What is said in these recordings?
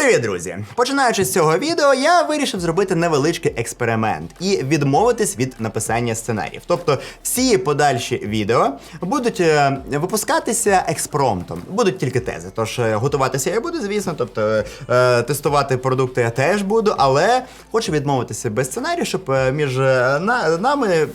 Привіт, друзі! Починаючи з цього відео, я вирішив зробити невеличкий експеримент і відмовитись від написання сценаріїв. Тобто всі подальші відео будуть е, випускатися експромтом, будуть тільки тези. Тож е, готуватися я буду, звісно, тобто е, тестувати продукти я теж буду, але хочу відмовитися без сценарію, щоб між на, нами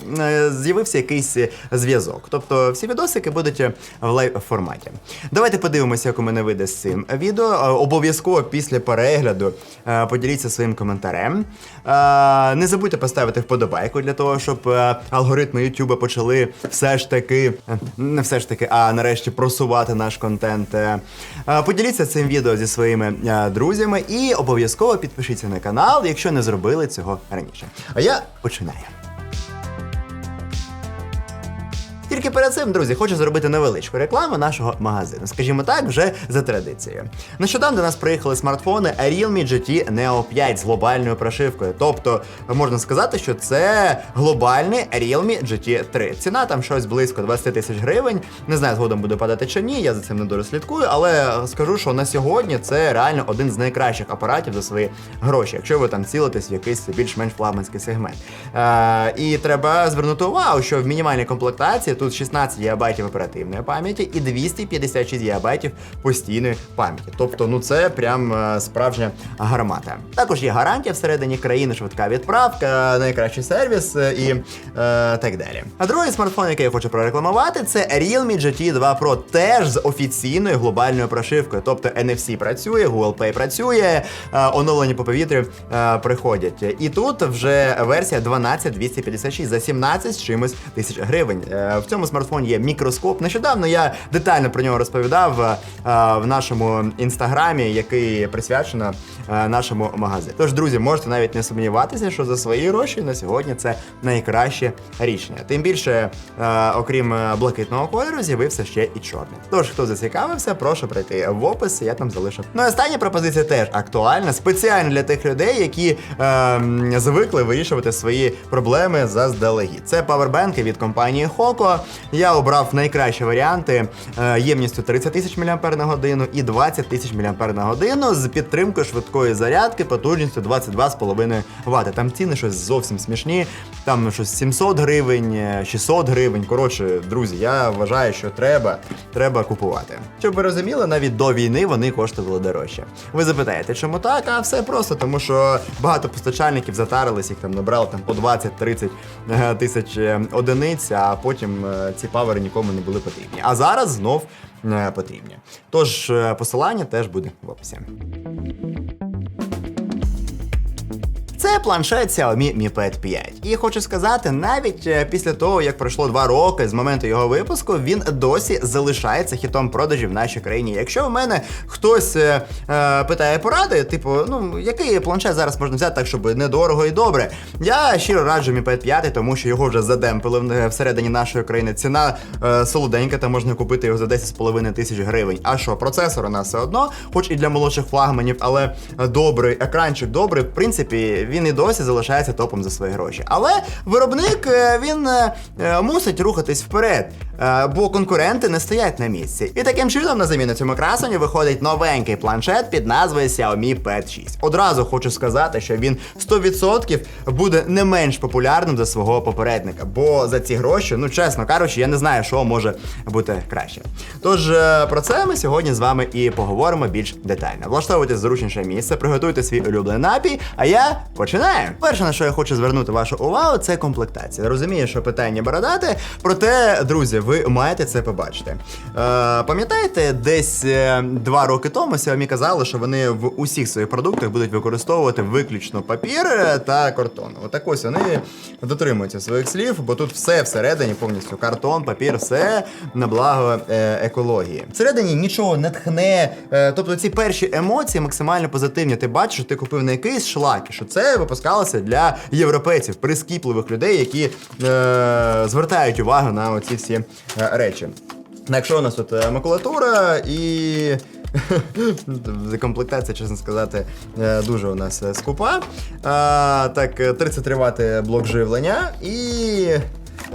з'явився якийсь зв'язок. Тобто всі відосики будуть в лайв форматі. Давайте подивимося, як у мене вийде з цим відео. Обов'язково після перегляду е, поділіться своїм коментарем. Е, Не забудьте поставити вподобайку для того, щоб е, алгоритми YouTube почали все ж таки, не все ж таки, а нарешті просувати наш контент. Поділіться цим відео зі своїми друзями і обов'язково підпишіться на канал, якщо не зробили цього раніше. А я починаю. Тільки перед цим, друзі, хочу зробити невеличку рекламу нашого магазину. Скажімо так, вже за традицією. Нещодавно до нас приїхали смартфони Realme GT Neo 5 з глобальною прошивкою. Тобто, можна сказати, що це глобальний Realme GT 3. Ціна там щось близько 20 тисяч гривень. Не знаю, згодом буде падати чи ні, я за цим не дуже слідкую, але скажу, що на сьогодні це реально один з найкращих апаратів за свої гроші, якщо ви там цілитесь в якийсь більш-менш флагманський сегмент. Е, і треба звернути увагу, що в мінімальній комплектації тут 16 ГБ оперативної пам'яті і 256 ГБ постійної пам'яті. Тобто, ну це прям е, справжня гармата. Також є гарантія всередині країни, швидка відправка, найкращий сервіс е, і е, так далі. А другий смартфон, який я хочу прорекламувати, це Realme GT 2 Pro, теж з офіційною глобальною прошивкою. Тобто NFC працює, Google Pay працює, е, оновлення по повітрю е, приходять. І тут вже версія 12256 за 17 з чимось тисяч гривень. Е, В цьому смартфоні є мікроскоп. Нещодавно я детально про нього розповідав е, в нашому інстаграмі, який присвячено е, нашому магазину. Тож, друзі, можете навіть не сумніватися, що за свої гроші на сьогодні це найкраще рішення. Тим більше, е, окрім е, блакитного кольору, з'явився ще і чорний. Тож, хто зацікавився, прошу прийти в опис, я там залишив. Ну і остання пропозиція теж актуальна, спеціально для тих людей, які е, звикли вирішувати свої проблеми заздалегідь. Це павербенки від компанії Hoco. Я обрав найкращі варіанти е, ємністю 30 тисяч мАч на годину і 20 тисяч мАч на годину з підтримкою швидкої зарядки потужністю 22,5 Вт. Там ціни щось зовсім смішні. Там щось 700 гривень, е, 600 гривень. Коротше, друзі, я вважаю, що треба, треба купувати. Щоб ви розуміли, навіть до війни вони коштували дорожче. Ви запитаєте, чому так? А все просто, тому що багато постачальників затарились, їх там набрали там по 20-30 е, тисяч е, одиниць, а потім е, ці павери нікому не були потрібні. А зараз знов е, потрібні. Тож е, посилання теж буде в описі. Це планшет Xiaomi Mi Pad 5. І хочу сказати, навіть е, після того, як пройшло два роки з моменту його випуску, він досі залишається хітом продажів в нашій країні. Якщо в мене хтось е, е, питає поради, типу, ну який планшет зараз можна взяти так, щоб недорого і добре, я щиро раджу Mi Pad 5, тому що його вже задемпили всередині нашої країни. Ціна е, солоденька, та можна купити його за 10,5 тисяч гривень. А що, процесор у нас все одно, хоч і для молодших флагманів, але добрий, екранчик добрий, в принципі, він і досі залишається топом за свої гроші. Але виробник е, він е, е, мусить рухатись вперед, бо конкуренти не стоять на місці. І таким чином на заміну цьому красенню виходить новенький планшет під назвою Xiaomi Pad 6. Одразу хочу сказати, що він 100% буде не менш популярним за свого попередника, бо за ці гроші, ну чесно кажучи, я не знаю, що може бути краще. Тож про це ми сьогодні з вами і поговоримо більш детально. Влаштовуйте зручніше місце, приготуйте свій улюблений напій, а я починаю. Перше, на що я хочу звернути вашу увагу, це комплектація. Розумію, що питання бородате, проте, друзі, ви маєте це побачити. Е, пам'ятаєте, десь е, два роки тому Xiaomi казали, що вони в усіх своїх продуктах будуть використовувати виключно папір е, та картон. Отак ось вони дотримуються своїх слів, бо тут все всередині повністю картон, папір, все на благо е, екології. Всередині нічого не тхне. Тобто ці перші емоції максимально позитивні. Ти бачиш, ти купив не якийсь шлак, що це випускалося для європейців, прискіпливих людей, які е, звертають увагу на оці всі е, речі. Ну, Якщо у нас тут е, макулатура і. Комплектація, чесно сказати, е, дуже у нас е, скупа. А, так, е, 33 вати блок живлення і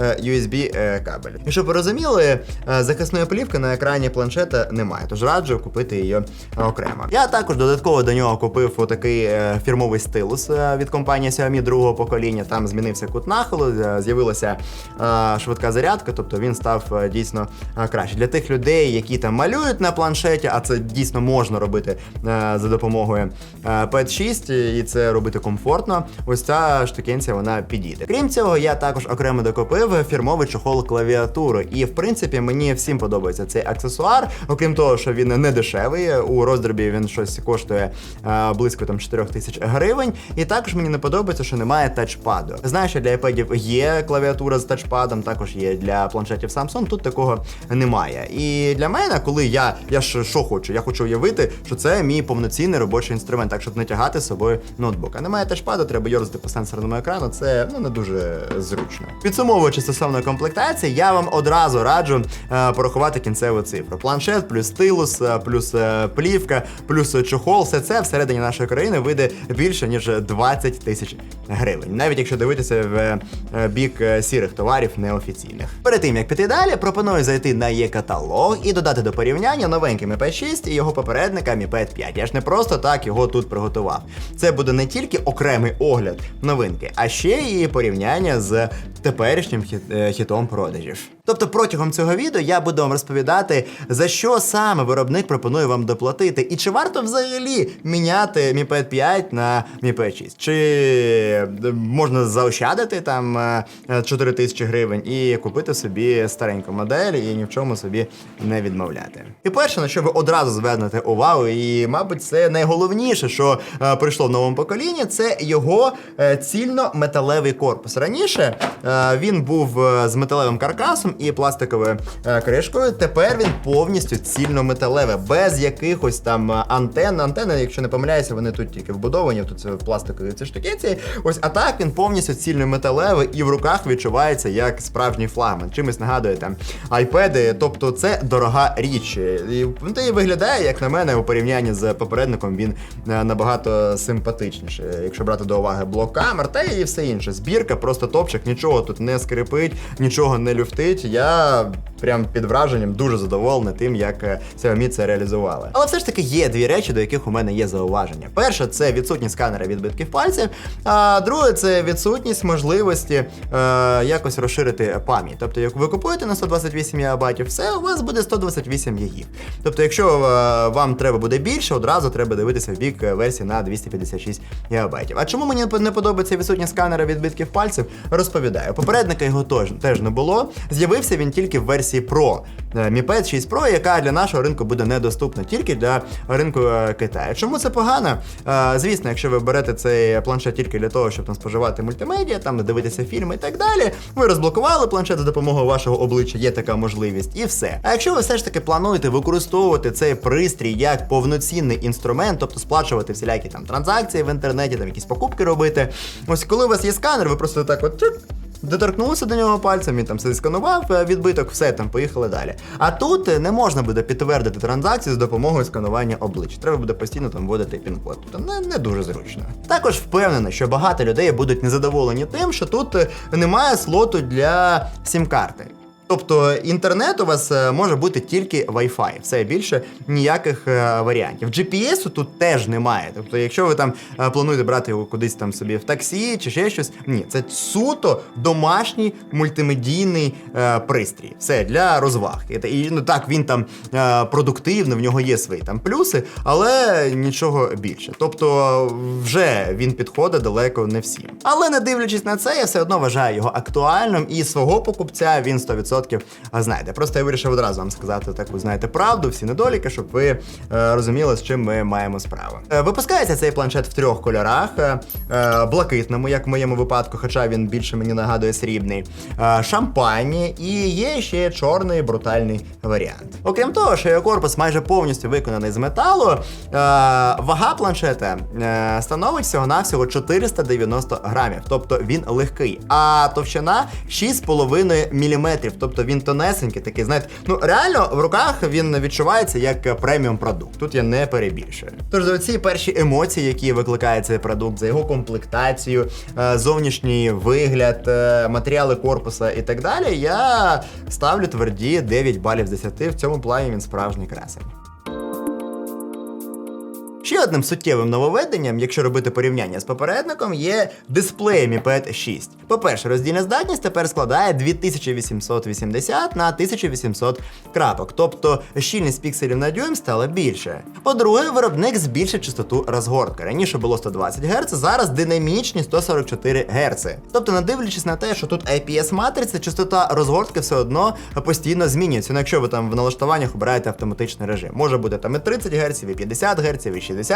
USB е, кабель. І щоб ви розуміли, е, захисної плівки на екрані планшета немає, тож раджу купити її е, окремо. Я також додатково до нього купив отакий е, фірмовий стилус е, від компанії Xiaomi другого покоління. Там змінився кут нахилу, е, з'явилася е, швидка зарядка, тобто він став е, дійсно е, краще. Для тих людей, які там малюють на планшеті, а це дійсно можна робити е, за допомогою е, Pad 6, і це робити комфортно. Ось ця штукенція вона підійде. Крім цього, я також окремо докупив фірмовий чохол клавіатури. І в принципі мені всім подобається цей аксесуар. Окрім того, що він не дешевий. У роздробі він щось коштує е, близько там 4 тисяч гривень. І також мені не подобається, що немає тачпаду. Знаю, що для iPad є клавіатура з тачпадом, також є для планшетів Samsung. Тут такого немає. І для мене, коли я, я ж що хочу, я хочу уявити, що це мій повноцінний робочий інструмент, так щоб не тягати з собою ноутбук. А немає тачпаду, треба йорзати по сенсорному екрану. Це ну не дуже зручно. Підсумовуючи стосовно комплектації, я вам одразу раджу е, порахувати кінцеву цифру. Планшет, плюс стилус, е, плюс е, плівка, плюс чохол. Все це всередині нашої країни вийде більше ніж 20 тисяч гривень, навіть якщо дивитися в е, бік е, сірих товарів неофіційних. Перед тим як піти далі, пропоную зайти на є каталог і додати до порівняння новенький Mi Pad 6 і його попередника Mi Pad 5. Я ж не просто так його тут приготував. Це буде не тільки окремий огляд новинки, а ще і порівняння з теперішнім хіт, е, хітом продажів. Тобто протягом цього відео я буду вам розповідати, за що саме виробник пропонує вам доплатити, і чи варто взагалі міняти Mi Pad 5 на Mi Pad 6. Чи е, можна заощадити там е, 4 тисячі гривень і купити собі стареньку модель і ні в чому собі не відмовляти. І перше, на що ви одразу звернете увагу, і, мабуть, це найголовніше, що е, прийшло в новому поколінні, це його е, цільно-металевий корпус. Раніше е, він був е, з металевим каркасом і пластиковою е, кришкою. Тепер він повністю цільно-металеве, без якихось там е, антенн. Антенни, якщо не помиляюся, вони тут тільки вбудовані, тут це пластикові ці штукенці. Ось, а так він повністю цільно-металевий і в руках відчувається як справжній флагман. Чимось нагадує там айпеди. Тобто це дорога річ. І ну, та виглядає, як на мене, у порівнянні з попередником він набагато симпатичніше. Якщо брати до уваги блок камер, та і все інше. Збірка просто топчик, нічого тут не скрипить, нічого не люфтить. Я прям під враженням дуже задоволений тим, як е, Xiaomi це реалізували. Але все ж таки є дві речі, до яких у мене є зауваження. Перше, це відсутність сканера відбитків пальців. А друге, це відсутність можливості е, якось розширити пам'ять. Тобто, як ви купуєте на 128 ГБ, все у вас буде 128 ГБ. Тобто, якщо е, вам треба буде більше, одразу треба дивитися в бік е, версії на 256 ГБ. А чому мені не подобається відсутність сканера відбитків пальців? Розповідаю. Попередника його теж, теж не було. З'явився він тільки в версії Pro. Е, Mi Pad 6 Pro, яка для нашого ринку буде недоступна, тільки для ринку е, Китаю. Чому це погано? Е, Звісно, якщо ви берете цей планшет тільки для того, щоб там споживати мультимедіа, там дивитися фільми і так далі, ви розблокували планшет за допомогою вашого обличчя, є така можливість, і все. А якщо ви все ж таки плануєте використовувати цей пристрій як повноцінний інструмент, тобто сплачувати всілякі там транзакції в інтернеті, там якісь покупки робити, ось коли у вас є сканер, ви просто так от. Чик, Доторкнувся до нього пальцем, він там все сканував, е, відбиток, все там поїхали далі. А тут е, не можна буде підтвердити транзакцію з допомогою сканування обличчя. Треба буде постійно там вводити пін-код. Тобто не, не дуже зручно. Також впевнено, що багато людей будуть незадоволені тим, що тут е, немає слоту для сім-карти. Тобто інтернет у вас е, може бути тільки Wi-Fi, все більше ніяких е, варіантів. GPS тут теж немає. Тобто, якщо ви там е, плануєте брати його кудись там собі в таксі чи ще щось, ні, це суто домашній мультимедійний пристрій. Все для розваг. І, ну так він там продуктивний, в нього є свої там плюси, але нічого більше. Тобто, вже він підходить далеко не всім. Але не дивлячись на це, я все одно вважаю його актуальним і свого покупця він 100% знайде. Просто я вирішив одразу вам сказати таку, знаєте, правду, всі недоліки, щоб ви е, розуміли, з чим ми маємо справу. Е, випускається цей планшет в трьох кольорах: е, блакитному, як в моєму випадку, хоча він більше мені нагадує срібний, шампані і є ще чорний брутальний варіант. Окрім того, що його корпус майже повністю виконаний з металу, вага планшета становить всього-навсього 490 грамів, тобто він легкий, а товщина 6,5 мм, тобто він тонесенький, такий, знаєте, ну реально в руках він відчувається як преміум продукт. Тут я не перебільшую. Тож за ці перші емоції, які викликає цей продукт, за його комплектацію, е, зовнішній вигляд, е, матеріали корпуса і так далі, я ставлю тверді 9 балів з 10. В цьому плані він справжній красень. Ще одним суттєвим нововведенням, якщо робити порівняння з попередником, є дисплей Mi Pad 6. По-перше, роздільна здатність тепер складає 2880 на 1800 крапок, тобто щільність пікселів на дюйм стала більше. По-друге, виробник збільшив частоту розгортки. Раніше було 120 Гц, зараз динамічні 144 Гц. Тобто, не дивлячись на те, що тут IPS матриця, частота розгортки все одно постійно змінюється. Ну, якщо ви там в налаштуваннях обираєте автоматичний режим, може бути там і 30 Гц, і 50 Гц, і 60 Гц,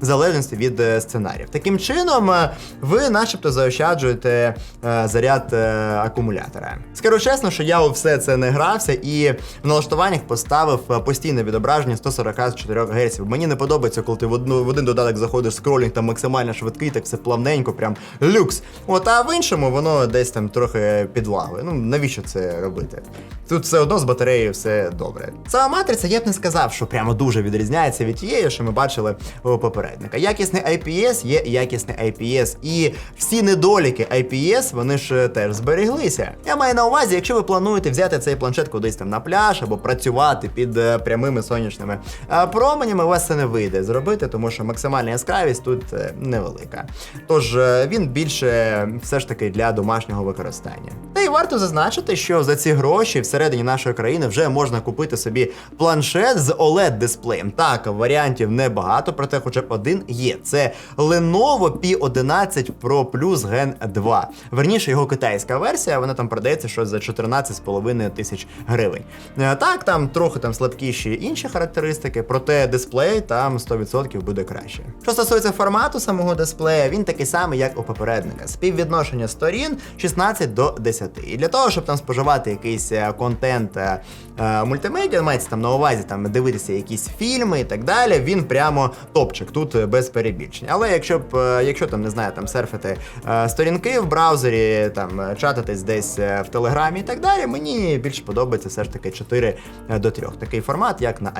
в залежності від е, сценаріїв. Таким чином, е, ви начебто заощаджуєте е, заряд акумулятора. Скажу чесно, що я у все це не грався і в налаштуваннях поставив постійне відображення 144 Гц. Мені не подобається, коли ти в, одну, в один додаток заходиш, скролінг там максимально швидкий, так все плавненько, прям люкс. От, а в іншому воно десь там трохи підлагує. Ну навіщо це робити? Тут все одно з батареєю все добре. Сама матриця я б не сказав, що прямо дуже відрізняється від тієї, що ми бачили у попередника. Якісний IPS є якісний IPS, і всі недоліки IPS вони ж теж збереглися. Я маю на увазі, якщо ви плануєте взяти цей планшет кудись там на пляж або працювати під е, прямими сонячними е, променями, у вас це не вийде зробити, тому що максимальна яскравість тут е, невелика. Тож е, він більше все ж таки для домашнього використання. Та й варто зазначити, що за ці гроші всередині нашої країни вже можна купити собі планшет з oled дисплеєм. Так, варіантів небагато, проте хоча б один є. Це Lenovo P11 Pro Plus Gen 2. Верніше його китайська версія, вона там продається щось за 14,5 тисяч гривень. Е, Так, там трохи там слабкіші інші характеристики, проте дисплей там 100% буде краще. Що стосується формату самого дисплея, він такий самий, як у попередника. Співвідношення сторін 16 до 10. І для того, щоб там споживати якийсь е, контент е, мультимедіа, мається там на увазі там дивитися якісь фільми і так далі, він прямо топчик, тут е, без перебільшень. Але якщо б, е, якщо там не знаю, там серфити е, сторінки в браузері, там е, чататись десь е, в телеграмі і так далі, мені більше подобається все ж таки 4 до 3. Такий формат, як на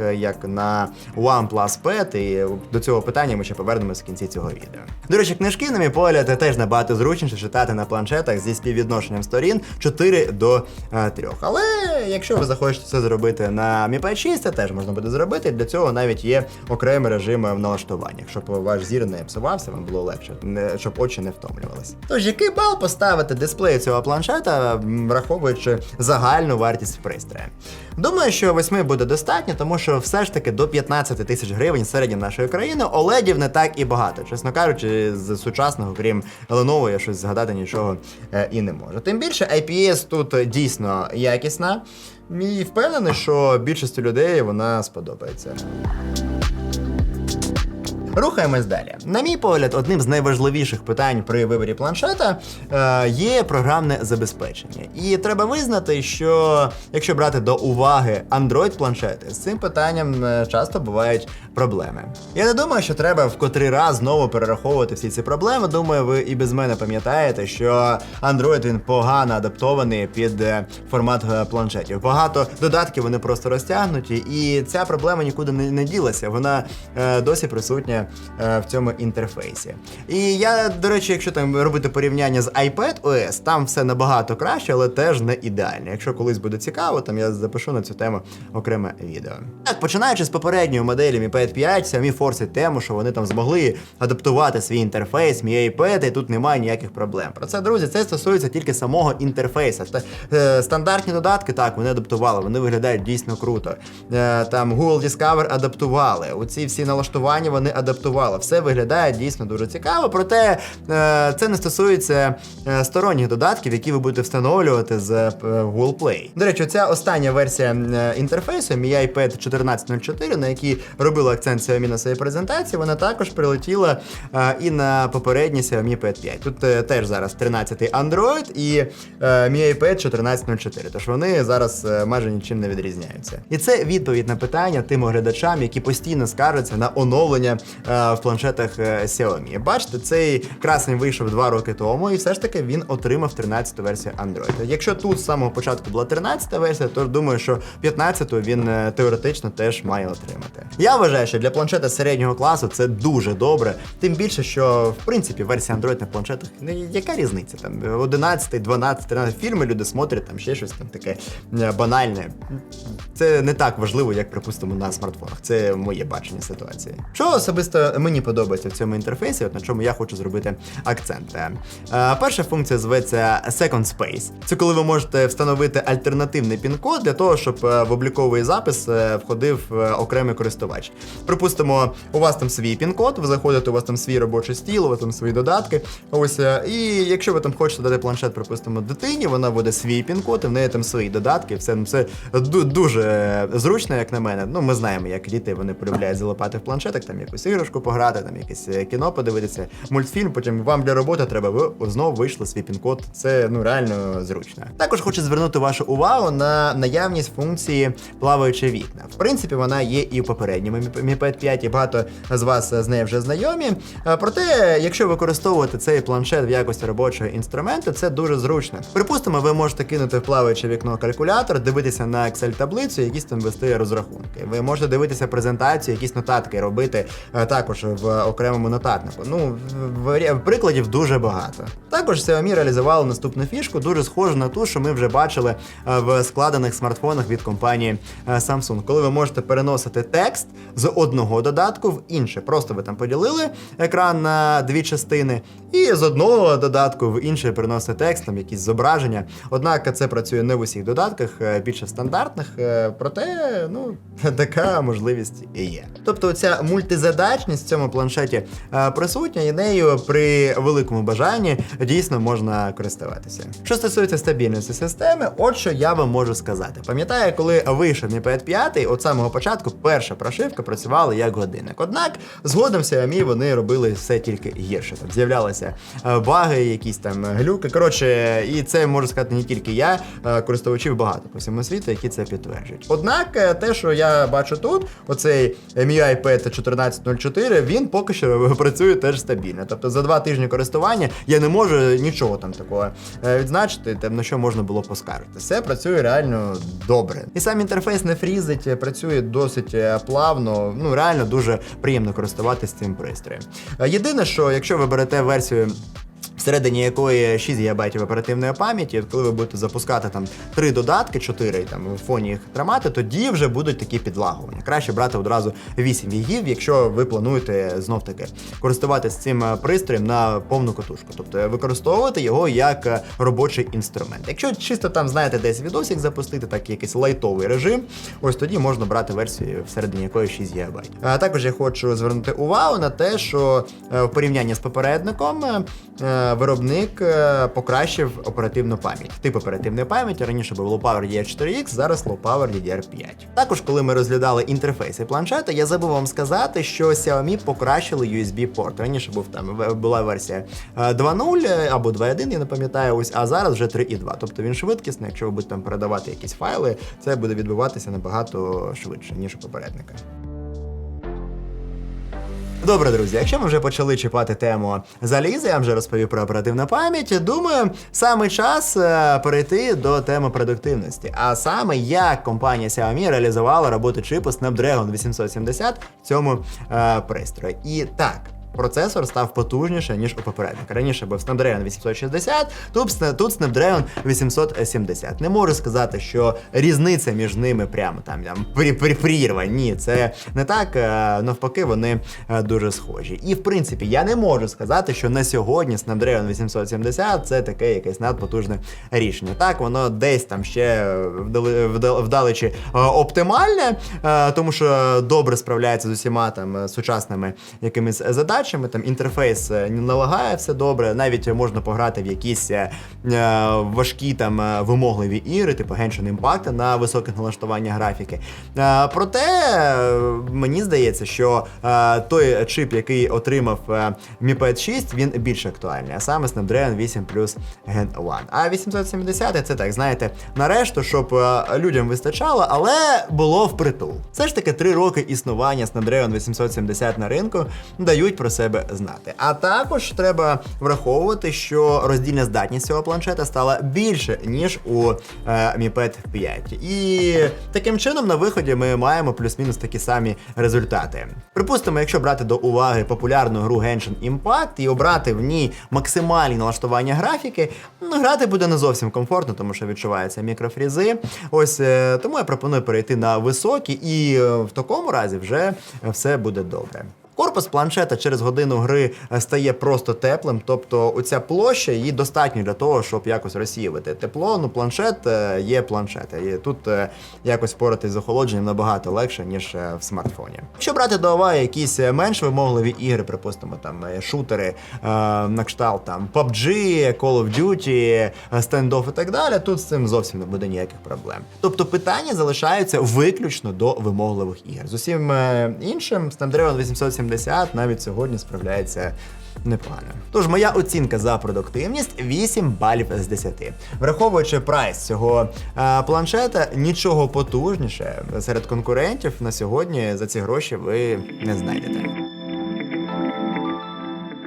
е, як на OnePlus Pad, і до цього питання ми ще повернемося в кінці цього відео. До речі, книжки, на мій погляд, теж набагато зручніше читати на планшетах зі співвідношенням сторін 4 до 3. Але якщо ви захочете це зробити на Mi Pad 6, це теж можна буде зробити. Для цього навіть є окремий режим в налаштуваннях, щоб ваш зір не псувався, вам було легше, не- щоб очі не втомлювалися. Тож, який бал поставити дисплею цього планшета, враховуючи загальну вартість пристрою? Думаю, що 8 буде достатньо, тому що все ж таки до 15 тисяч гривень середньо нашої країни OLEDів не так і багато. Чесно кажучи, з сучасного, крім Lenovo, я щось згадати нічого е, і не можу. Тим більше IPS тут дійсно якісна. І впевнений, що більшості людей вона сподобається. Рухаємось далі. На мій погляд, одним з найважливіших питань при виборі планшета е, є програмне забезпечення. І треба визнати, що якщо брати до уваги Android планшети, з цим питанням е, часто бувають проблеми. Я не думаю, що треба в котрий раз знову перераховувати всі ці проблеми. Думаю, ви і без мене пам'ятаєте, що Android він погано адаптований під е, формат е, планшетів. Багато додатків вони просто розтягнуті, і ця проблема нікуди не, ділася. Вона е, досі присутня е, в цьому інтерфейсі. І я, до речі, якщо там робити порівняння з iPad OS, там все набагато краще, але теж не ідеально. Якщо колись буде цікаво, там я запишу на цю тему окреме відео. Так, починаючи з попередньої моделі Mi Pad 5, самі форсять тему, що вони там змогли адаптувати свій інтерфейс, Mi iPad, і тут немає ніяких проблем. Про це, друзі, це стосується тільки самого інтерфейсу. Е, стандартні додатки, так, вони адаптували, вони виглядають дійсно круто. Е, там Google Discover адаптували. Оці всі налаштування вони адаптували. Все виглядає дійсно дуже цікаво. Проте е, це не стосується е, сторонніх додатків, які ви будете встановлювати з е, Google Play. До речі, ця остання версія е, інтерфейсу Mi iPad 1404, на якій робила акцент Xiaomi на своїй презентації, вона також прилетіла е, і на попередній Xiaomi Pad 5. Тут е, теж зараз 13-й Android і е, Mi iPad 1404, тож вони зараз е, майже нічим не відрізняються. І це відповідь на питання тим глядачам, які постійно скаржаться на оновлення е, в планшетах е, Xiaomi. Бачите, цей красень вийшов два роки тому, і все ж таки він отримав 13-ту версію Android. Якщо тут з самого початку була 13-та версія, то думаю, що 15-ту він е, теоретично теж має отримати. Я вважаю, що для планшета середнього класу це дуже добре. Тим більше, що в принципі версія Android на планшетах, ну яка різниця? Там 11, 12, 13 фільми люди смотрять, там ще щось там таке е, банальне. Це не так важливо, як припустимо на смартфонах. Це моє бачення ситуації. Що особисто мені подобається в цьому інтерфейсі, от на чому я хочу зробити акцент. Е, перша функція зветься Second Space. Це коли ви можете встановити альтернативний пін-код для того, щоб е, в обліковий запис е, входив окремий користувач. Припустимо, у вас там свій пін-код, ви заходите, у вас там свій робочий стіл, у вас там свої додатки. Ось, і якщо ви там хочете дати планшет, припустимо, дитині, вона вводить свій пін-код, і в неї там свої додатки. Все ну, це дуже зручно, як на мене. Ну, ми знаємо, як діти вони полюбляють залипати в планшетах, там якусь іграшку пограти, там якесь е, кіно подивитися, мультфільм. Потім вам для роботи треба, ви знову вийшли свій пін-код. Це ну реально зручно. Також хочу звернути вашу увагу на наявність функції плаваюче вікна. В принципі, вона є і в попередньому Mi Pad 5, і багато з вас з нею вже знайомі. Е, Проте, якщо використовувати цей планшет в якості робочого інструменту, це дуже зручно. Припустимо, ви можете кинути в плаваюче вікно калькулятор, дивитися на Excel таблицю, якісь там вести розрахунки. Ви можете дивитися презентацію, якісь нотатки робити е, також в окремому нотатнику. Ну, прикладів дуже багато. Також Xiaomi реалізували наступну фішку, дуже схожу на ту, що ми вже бачили е, в складених смартфонах від компанії е, Samsung, коли ви можете переносити текст з одного додатку в інше. Просто ви там поділили екран на дві частини, і з одного додатку в інший переносите текст, там якісь зображення. Однак це працює не в усіх додатках, е, більше в стандартних, е, проте ну, така можливість і є. Тобто ця мультизадачність в цьому планшеті е, присутня, і нею при великому бажанні дійсно можна користуватися. Що стосується стабільності системи, от що я вам можу сказати. Пам'ятаю, коли вийшов Mi Pad 5, от самого початку перша прошивка працювала як годинник. Однак згодом Xiaomi вони робили все тільки гірше. Там з'являлися е, баги, якісь там глюки. Коротше, і це можу сказати не тільки я, е, користувачів багато по всьому світу, які це підтверджують. Однак, е, те, що я бачу тут, оцей MIUI Pad 1404, він поки що працює теж стабільно. Тобто за два тижні користування я не можу нічого там такого е, відзначити, там на що можна було поскаржити. Все працює реально добре. І сам інтерфейс не фрізить, е, працює досить е, плавно. Ну реально дуже приємно користуватися цим пристроєм. Е, Єдине, що якщо ви берете версію. to Всередині якої 6 ГБ оперативної пам'яті, коли ви будете запускати там три додатки, 4 там в фоні їх тримати, тоді вже будуть такі підлагування. Краще брати одразу 8 гігів, якщо ви плануєте знов таки користуватися цим е, пристроєм на повну катушку, тобто використовувати його як е, робочий інструмент. Якщо чисто там знаєте десь відосик запустити, так якийсь лайтовий режим, ось тоді можна брати версію, всередині якої 6 ГБ. А також я хочу звернути увагу на те, що е, в порівнянні з попередником. Виробник е, покращив оперативну пам'ять. Тип оперативної пам'яті раніше був Low Power DDR4X, зараз Low Power DDR5. Також, коли ми розглядали інтерфейси планшета, я забув вам сказати, що Xiaomi покращили USB-порт. Раніше був там була версія е, 2.0 е, або 2.1, я не пам'ятаю, ось, а зараз вже 3.2. Тобто він швидкісний. Якщо ви будете там передавати якісь файли, це буде відбуватися набагато швидше, ніж у попередника. Добре, друзі, якщо ми вже почали чіпати тему заліза, я вже розповів про оперативну пам'ять. Думаю, саме час е, перейти до теми продуктивності. А саме як компанія Xiaomi реалізувала роботу чипу Snapdragon 870 в цьому е, пристрої. І так. Процесор став потужніше, ніж у попередника. Раніше був Snapdragon 860, тут, Snapdragon 870. Не можу сказати, що різниця між ними прямо там, там прірва. Ні, це не так. е, Навпаки, вони е, дуже схожі. І в принципі, я не можу сказати, що на сьогодні Snapdragon 870 це таке якесь надпотужне рішення. Так, воно десь там ще вдалечі е, оптимальне, тому що добре справляється з усіма там сучасними якимись задачами. Побачимо. Там інтерфейс е, не налагає все добре. Навіть можна пограти в якісь е, е, важкі там е, вимогливі ігри, типу Genshin Impact на високих налаштування графіки. Е, проте мені здається, що е, той чип, який отримав е, Mi Pad 6, він більш актуальний, а саме Snapdragon 8 Plus Gen 1. А 870 це так, знаєте, нарешту, щоб е, людям вистачало, але було впритул. Все ж таки, три роки існування Snapdragon 870 на ринку дають про себе знати. А також треба враховувати, що роздільна здатність цього планшета стала більше, ніж у е, Mi Pad 5. І таким чином на виході ми маємо плюс-мінус такі самі результати. Припустимо, якщо брати до уваги популярну гру Genshin Impact і обрати в ній максимальні налаштування графіки, ну, грати буде не зовсім комфортно, тому що відчуваються мікрофрізи. Ось е, тому я пропоную перейти на високі, і е, в такому разі вже все буде добре. Корпус планшета через годину гри е, стає просто теплим, тобто оця площа її достатньо для того, щоб якось розсіювати тепло. Ну, планшет е, є планшет. І тут е, якось впоратись з охолодженням набагато легше, ніж в смартфоні. Якщо брати до уваги якісь менш вимогливі ігри, припустимо, там шутери на кшталт там PUBG, Call of Duty, Standoff і так далі, тут з цим зовсім не буде ніяких проблем. Тобто питання залишаються виключно до вимогливих ігор. З усім іншим Snapdragon 870 навіть сьогодні справляється непогано. Тож моя оцінка за продуктивність 8 балів з 10. Враховуючи прайс цього е, планшета, нічого потужніше серед конкурентів на сьогодні за ці гроші ви не знайдете.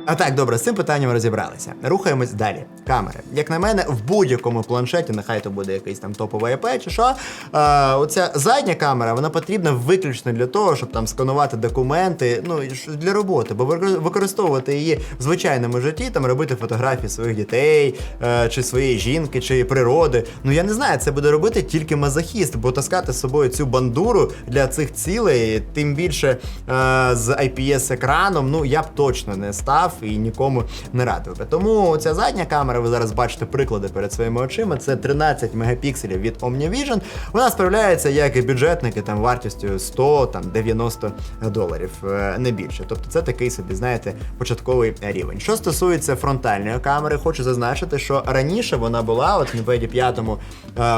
А так, добре, з цим питанням розібралися. Рухаємось далі. Камери. Як на мене, в будь-якому планшеті, нехай то буде якийсь там топовий АП чи що. Е, оця задня камера вона потрібна виключно для того, щоб там сканувати документи, ну для роботи, бо використовувати її в звичайному житті, там робити фотографії своїх дітей, е, чи своєї жінки, чи природи. Ну я не знаю, це буде робити тільки мазохіст, бо таскати з собою цю бандуру для цих цілей, тим більше е, з IPS-екраном, ну я б точно не став і нікому не радив. Тому ця задня камера, ви зараз бачите приклади перед своїми очима. Це 13 мегапікселів від OmniVision. Вона справляється як і бюджетники там вартістю 100 там 90 доларів, е, не більше. Тобто це такий собі, знаєте, початковий рівень. Що стосується фронтальної камери, хочу зазначити, що раніше вона була, от в Ніпеді 5 е,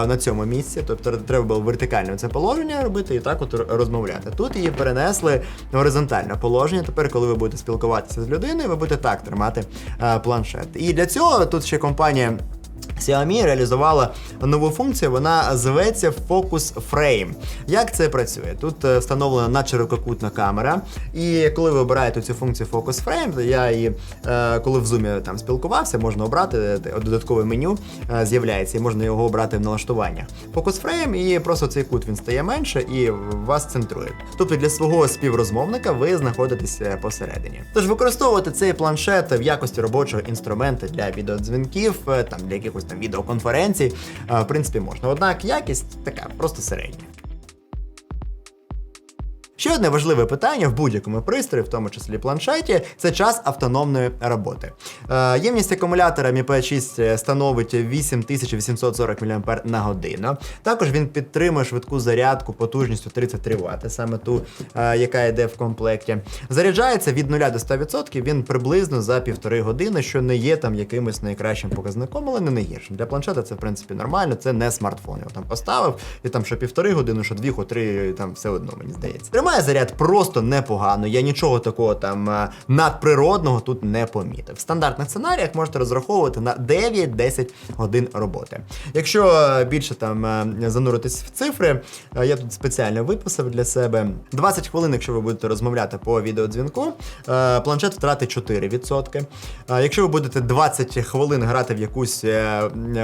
на цьому місці, тобто треба було вертикальне це положення робити і так от розмовляти. Тут її перенесли в горизонтальне положення. Тепер, коли ви будете спілкуватися з людиною, ви будете так тримати е, планшет. І для цього тут ще компанія. Xiaomi реалізувала нову функцію, вона зветься Focus Frame. Як це працює? Тут е, встановлена надширококутна камера, і коли ви обираєте цю функцію Focus Frame, то я її, е, коли в Zoom там спілкувався, можна обрати е, додаткове меню з'являється, і можна його обрати в налаштуваннях. Focus Frame, і просто цей кут він стає менше і вас центрує. Тобто для свого співрозмовника ви знаходитесь посередині. Тож використовувати цей планшет в якості робочого інструменту для відеодзвінків, там для якихось там відеоконференцій, е, в принципі, можна. Однак якість така просто середня. Ще одне важливе питання в будь-якому пристрої, в тому числі планшеті, це час автономної роботи. Е, ємність акумулятора Mi Pad 6 становить 8840 мАч на годину. Також він підтримує швидку зарядку потужністю 33 Вт, саме ту, е, яка йде в комплекті. Заряджається від 0 до 100%, він приблизно за півтори години, що не є там якимось найкращим показником, але не найгіршим. Для планшета це в принципі нормально, це не смартфон. Його там поставив, і там що півтори години, що дві, що три, там все одно, мені здається. Тримає заряд просто непогано. Я нічого такого там е, надприродного тут не помітив. В стандартних сценаріях можете розраховувати на 9-10 годин роботи. Якщо е, більше там е, зануритись в цифри, я тут спеціально виписав для себе 20 хвилин, якщо ви будете розмовляти по відеодзвінку, планшет втратить 4%. Е, Якщо ви будете 20 хвилин грати в якусь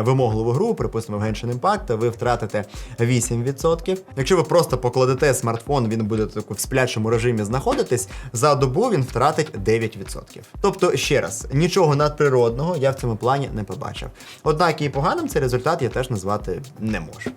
вимогливу гру, припустимо в Genshin Impact, ви втратите 8%. Якщо ви просто покладете смартфон, він буде таку в сплячому режимі знаходитись, за добу він втратить 9%. Тобто, ще раз, нічого надприродного я в цьому плані не побачив. Однак і поганим цей результат я теж назвати не можу.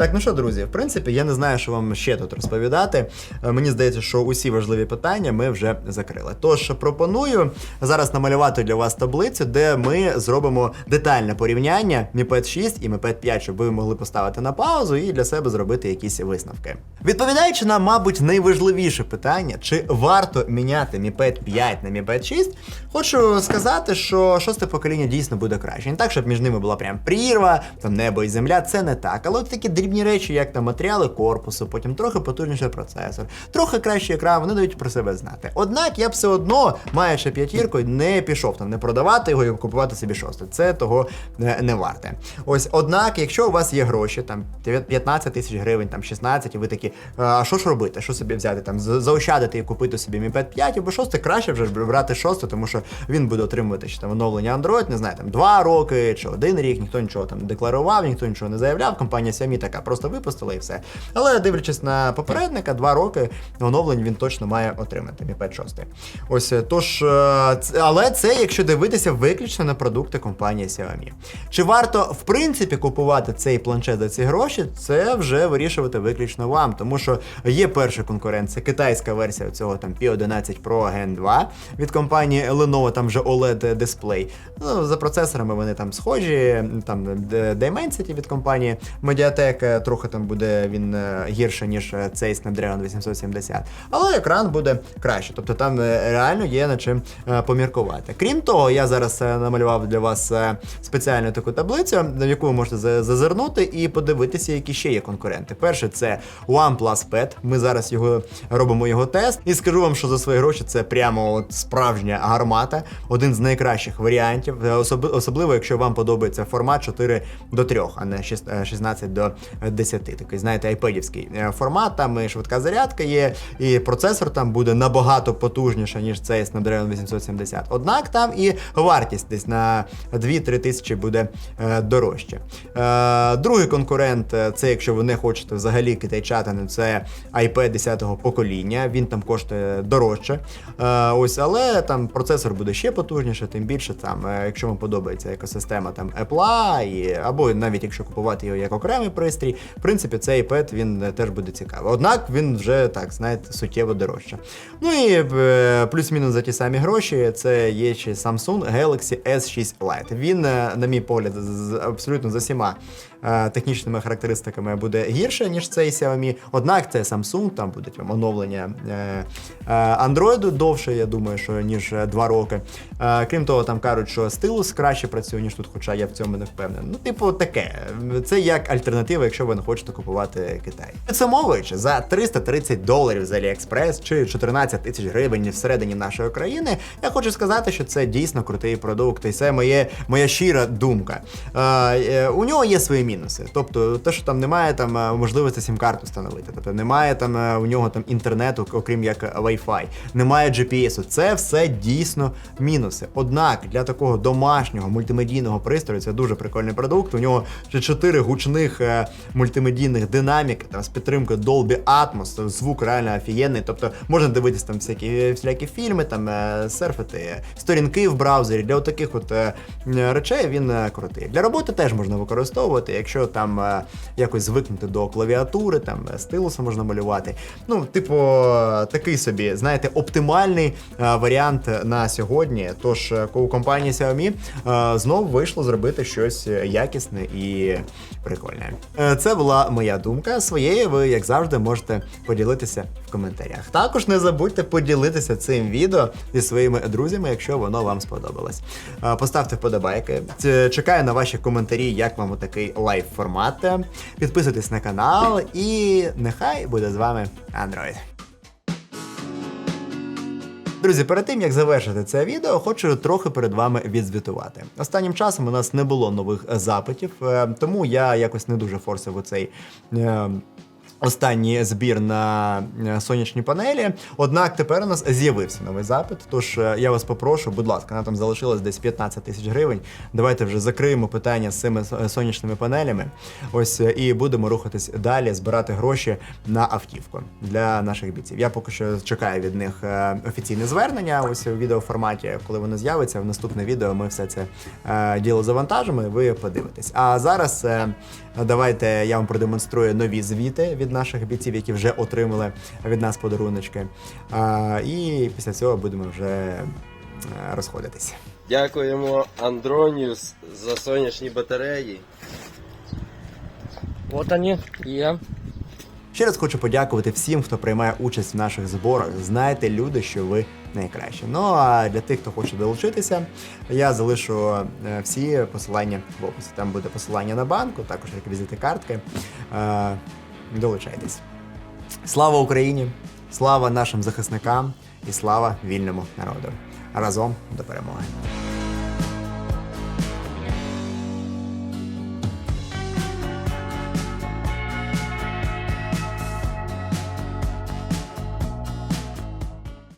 Так, ну що, друзі, в принципі, я не знаю, що вам ще тут розповідати. Е, Мені здається, що усі важливі питання ми вже закрили. Тож пропоную зараз намалювати для вас таблицю, де ми зробимо детальне порівняння Mi Pad 6 і Mi Pad 5, щоб ви могли поставити на паузу і для себе зробити якісь висновки. Відповідаючи на, мабуть, найважливіше питання, чи варто міняти Mi Pad 5 на Mi Pad 6, хочу сказати, що шосте покоління дійсно буде краще. Не так, щоб між ними була прям прірва, там небо і земля, це не так. Але от такі дрібні речі, як там матеріали корпусу, потім трохи потужніший процесор, трохи кращий екран, вони дають про себе знати. Однак я все одно, маючи п'ятірку, не пішов там не продавати його і купувати собі шосте. Це того не, не варте. Ось, однак, якщо у вас є гроші, там 15 тисяч гривень, там 16, і ви такі, а що ж робити? Що собі взяти? Там заощадити і купити собі Mi Pad 5 або 6, краще вже брати 6, тому що він буде отримувати ще там оновлення Android, не знаю, там 2 роки чи один рік, ніхто нічого там не декларував, ніхто нічого не заявляв. Компанія Xiaomi така просто випустила і все. Але дивлячись на попередника, 2 роки оновлень він точно має отримати Mi Pad 6. Ось е, тож, е, але це якщо дивитися виключно на продукти компанії Xiaomi. Чи варто в принципі купувати цей планшет за ці гроші? Це вже вирішувати виключно вам, тому що є перший конкурент, це китайська версія цього там P11 Pro Gen 2 від компанії Lenovo, там вже OLED дисплей. Ну, за процесорами вони там схожі, там Dimensity від компанії Mediatek, е, трохи там буде він е, гірше, ніж е, цей Snapdragon 870. Але екран буде краще, тобто там е, реально є над чим поміркувати. Крім того, я зараз намалював для вас спеціальну таку таблицю, в яку ви можете зазирнути і подивитися, які ще є конкуренти. Перше, це OnePlus Pad. Ми зараз його робимо його тест, і скажу вам, що за свої гроші це прямо от справжня гармата, один з найкращих варіантів, особливо, якщо вам подобається формат 4 до 3, а не шіс- е, 16 до 10. Такий, знаєте, айпедівський е, формат, там і швидка зарядка є, і процесор там буде набагато потужніше, ніж цей Snapdragon 870. Однак там і вартість десь на 2-3 тисячі буде е, дорожче. Е, другий конкурент, це якщо ви не хочете взагалі китайчатини, це iPad 10-го покоління. Він там коштує дорожче. Ось, але там процесор буде ще потужніше, тим більше там, якщо вам подобається екосистема там Apple, і, або навіть якщо купувати його як окремий пристрій, в принципі, цей iPad він е, теж буде цікавий. Однак він вже так, знаєте, суттєво дорожче. Ну і е, плюс-мінус за ті самі гроші, це є ще Samsung Galaxy S6 Lite. Він, е, на мій погляд, абсолютно за всіма технічними характеристиками буде гірше, ніж цей Xiaomi. Однак це Samsung, там будуть вам оновлення е, е, Android довше, я думаю, що ніж 2 роки. Е, крім того, там кажуть, що стилус краще працює, ніж тут, хоча я в цьому не впевнений. Ну, типу, таке. Це як альтернатива, якщо ви не хочете купувати Китай. Підсумовуючи, за 330 доларів з AliExpress чи 14 тисяч гривень всередині нашої країни, я хочу сказати, що це дійсно крутий продукт, і це моє, моя щира думка. Е, е, у нього є свої мінуси. Тобто, те, що там немає там е, можливості сім-карту встановити, тобто немає там е, у нього там інтернету, окрім як Wi-Fi, немає GPS. Це все дійсно мінуси. Однак для такого домашнього мультимедійного пристрою це дуже прикольний продукт. У нього ще чотири гучних е, мультимедійних динаміки там з підтримкою Dolby Atmos, звук реально офігенний. Тобто можна дивитися там всякі всілякі фільми, там серфити сторінки в браузері. Для таких от речей він крутий. Для роботи теж можна використовувати, якщо там е, якось звикнути до клавіатури, там е, стилусом можна малювати. Ну, типу, такий собі, знаєте, оптимальний е, варіант на сьогодні. Тож у компанії Xiaomi е, знов вийшло зробити щось якісне і прикольне. Е, Це була моя думка. Своєю ви, як завжди, можете поділитися в коментарях. Також не забудьте поділитися цим відео зі своїми друзями, якщо воно вам сподобалось. Е, Поставте вподобайки. Чекаю на ваші коментарі, як вам такий лайв формат. Підписуйтесь на канал і нехай буде з вами Android. Друзі, перед тим як завершити це відео, хочу трохи перед вами відзвітувати. Останнім часом у нас не було нових е, запитів, е, тому я якось не дуже форсив у цей. Останній збір на е, сонячні панелі. Однак тепер у нас з'явився новий запит. Тож е, я вас попрошу, будь ласка, нам там залишилось десь 15 тисяч гривень. Давайте вже закриємо питання з цими е, сонячними панелями. Ось і будемо рухатись далі, збирати гроші на автівку для наших бійців. Я поки що чекаю від них офіційне звернення. Ось у відеоформаті, коли воно з'явиться, в наступне відео ми все це діло завантажимо, і ви подивитесь. А зараз Давайте я вам продемонструю нові звіти від наших бійців, які вже отримали від нас подаруночки. А, і після цього будемо вже е, розходитися. Дякуємо Андроніус за сонячні батареї. Вот они, є. Ще раз хочу подякувати всім, хто приймає участь в наших зборах. Знайте, люди, що ви найкращі. Ну а для тих, хто хоче долучитися, я залишу е, всі посилання в описі. Там буде посилання на банку, також реквізити картки. Е, Долучайтесь. Слава Україні! Слава нашим захисникам і слава вільному народу! Разом до перемоги!